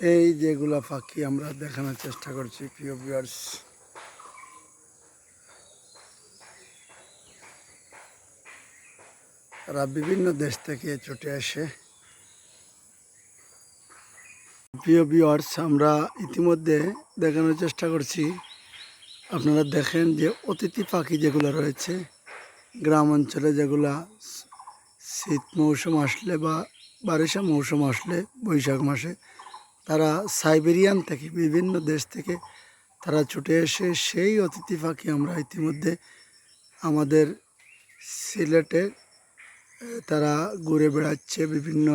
এই যেগুলা পাখি আমরা দেখানোর চেষ্টা করছি, প্রিয় ভিউয়ার্স তারা বিভিন্ন দেশ থেকে ছুটে আসে। প্রিয় ভিউয়ার্স আমরা ইতিমধ্যে দেখানোর চেষ্টা করছি। আপনারা দেখেন যে অতিথি পাখি যেগুলো রয়েছে, গ্রাম অঞ্চলে যেগুলা শীত মৌসুম আসলে বা বারিশা মৌসুম আসলে বৈশাখ মাসে তারা সাইবেরিয়ান থেকে, বিভিন্ন দেশ থেকে তারা ছুটে এসে সেই অতিথি পাখি আমরা ইতিমধ্যে আমাদের সিলেটে তারা ঘুরে বেড়াচ্ছে, বিভিন্ন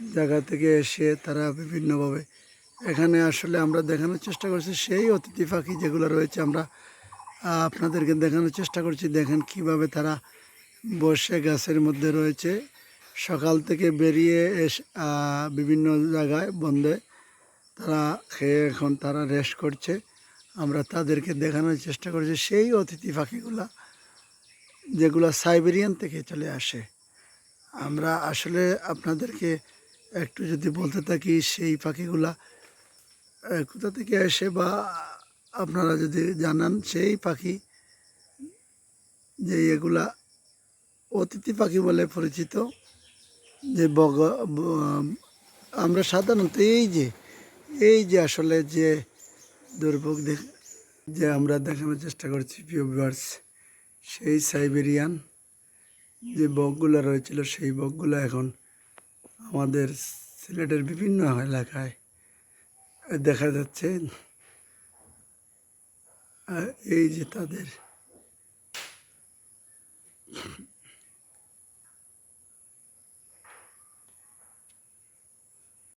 জায়গা থেকে এসে তারা বিভিন্নভাবে এখানে আসলে আমরা দেখানোর চেষ্টা করছি। সেই অতিথি পাখি যেগুলো রয়েছে আমরা আপনাদেরকে দেখানোর চেষ্টা করছি। দেখেন কীভাবে তারা বসে গাছের মধ্যে রয়েছে। সকাল থেকে বেরিয়ে এসে বিভিন্ন জায়গায় বন্ধে তারা খেয়ে এখন তারা রেস্ট করছে। আমরা তাদেরকে দেখানোর চেষ্টা করছি। সেই অতিথি পাখিগুলা, যেগুলো সাইবেরিয়ান থেকে চলে আসে। আমরা আসলে আপনাদেরকে একটু যদি বলতে থাকি, সেই পাখিগুলা কোথা থেকে আসে বা আপনারা যদি জানান, সেই পাখি যে এগুলা অতিথি পাখি বলে পরিচিত। যে বগ আমরা সাধারণত এই যে এই যে আসলে যে দুর্ভোগ দেখ যে আমরা দেখানোর চেষ্টা করছি প্রিয় ভিউয়ার্স সেই সাইবেরিয়ান যে বকগুলো রয়েছিল, সেই বকগুলো এখন আমাদের সিলেটের বিভিন্ন এলাকায় দেখা যাচ্ছে। এই যে তাদের